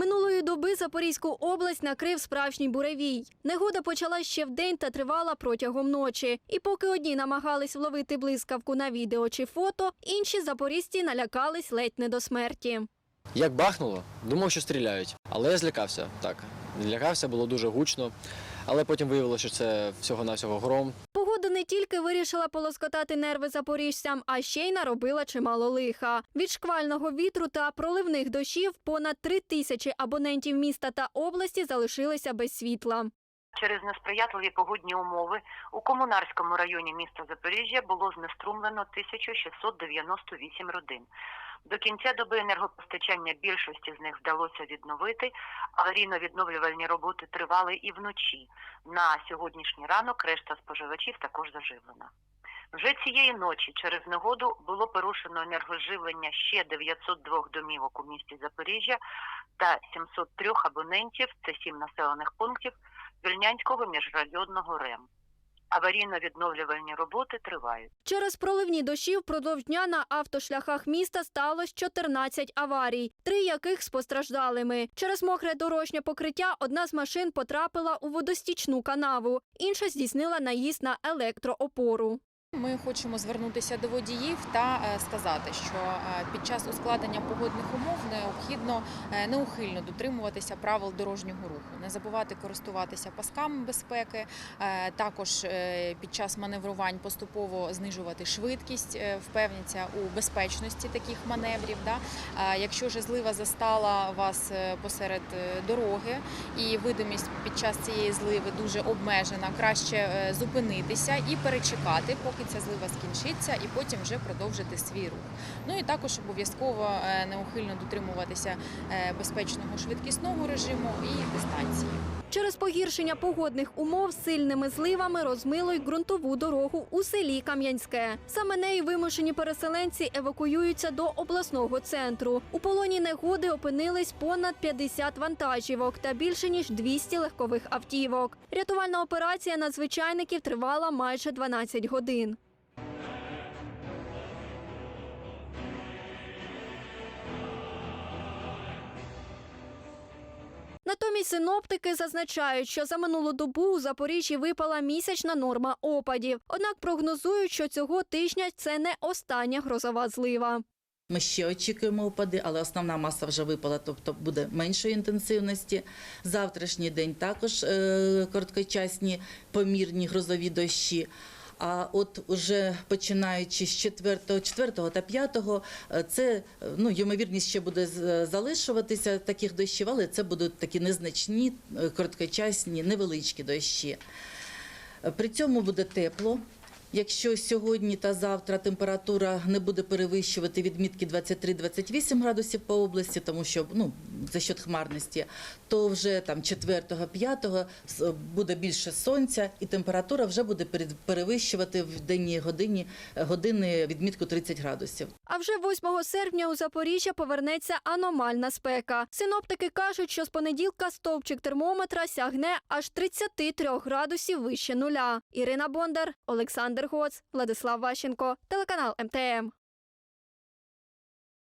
Минулої доби Запорізьку область накрив справжній буревій. Негода почалась ще вдень та тривала протягом ночі. І поки одні намагались вловити блискавку на відео чи фото, інші запорізьці налякались ледь не до смерті. Як бахнуло, думав, що стріляють, але я злякався. Так, злякався, було дуже гучно, але потім виявилося, що це всього-навсього гром. Тільки вирішила полоскотати нерви запоріжцям, а ще й наробила чимало лиха. Від шквального вітру та проливних дощів понад три тисячі абонентів міста та області залишилися без світла. Через несприятливі погодні умови у Комунарському районі міста Запоріжжя було знеструмлено 1698 родин. До кінця доби енергопостачання більшості з них вдалося відновити. Аварійно-відновлювальні роботи тривали і вночі. На сьогоднішній ранок решта споживачів також заживлена. Вже цієї ночі через негоду було порушено енергоживлення ще 902 домівок у місті Запоріжжя та 703 абонентів, це 7 населених пунктів, Вільнянського міжрайонного РЕМ. Аварійно-відновлювальні роботи тривають. Через проливні дощі впродовж дня на автошляхах міста сталося 14 аварій, три яких з постраждалими. Через мокре дорожнє покриття одна з машин потрапила у водостічну канаву, інша здійснила наїзд на електроопору. Ми хочемо звернутися до водіїв та е, сказати, що е, під час ускладнення погодних умов необхідно е, неухильно дотримуватися правил дорожнього руху, не забувати користуватися пасками безпеки. Також під час маневрувань поступово знижувати швидкість, е, у безпечності таких маневрів. Якщо ж злива застала вас посеред дороги і видимість під час цієї зливи дуже обмежена, краще зупинитися і перечекати, поки ця злива скінчиться, і потім вже продовжити свій рух. Ну і також обов'язково е, неухильно дотримуватися е, безпечного швидкісного режиму і дистанції. Через погіршення погодних умов сильними зливами розмило й ґрунтову дорогу у селі Кам'янське. Саме нею вимушені переселенці евакуюються до обласного центру. У полоні негоди опинились понад 50 вантажівок та більше ніж 200 легкових автівок. Рятувальна операція надзвичайників тривала майже 12 годин. Натомість синоптики зазначають, що за минулу добу у Запоріжжі випала місячна норма опадів. Однак прогнозують, що цього тижня це не остання грозова злива. Ми ще очікуємо опади, але основна маса вже випала, тобто буде меншої інтенсивності. Завтрашній день також е, короткочасні помірні грозові дощі. А от уже починаючи з 4, 4 та 5, е, це е, ну, ймовірність ще буде залишуватися таких дощів, але це будуть такі незначні, е, короткочасні, невеличкі дощі. Е, При цьому буде тепло. Якщо сьогодні та завтра температура не буде перевищувати відмітки 23-28 градусів по області, тому що ну за счет хмарності, то вже там 4-5 буде більше сонця, і температура вже буде перевищувати в денній годині години відмітку 30 градусів. А вже 8 серпня у Запоріжжя повернеться аномальна спека. Синоптики кажуть, що з понеділка стовпчик термометра сягне аж 33 градусів вище нуля. Ірина Бондар, Олександр Гоц, Владислав Ващенко, телеканал МТМ.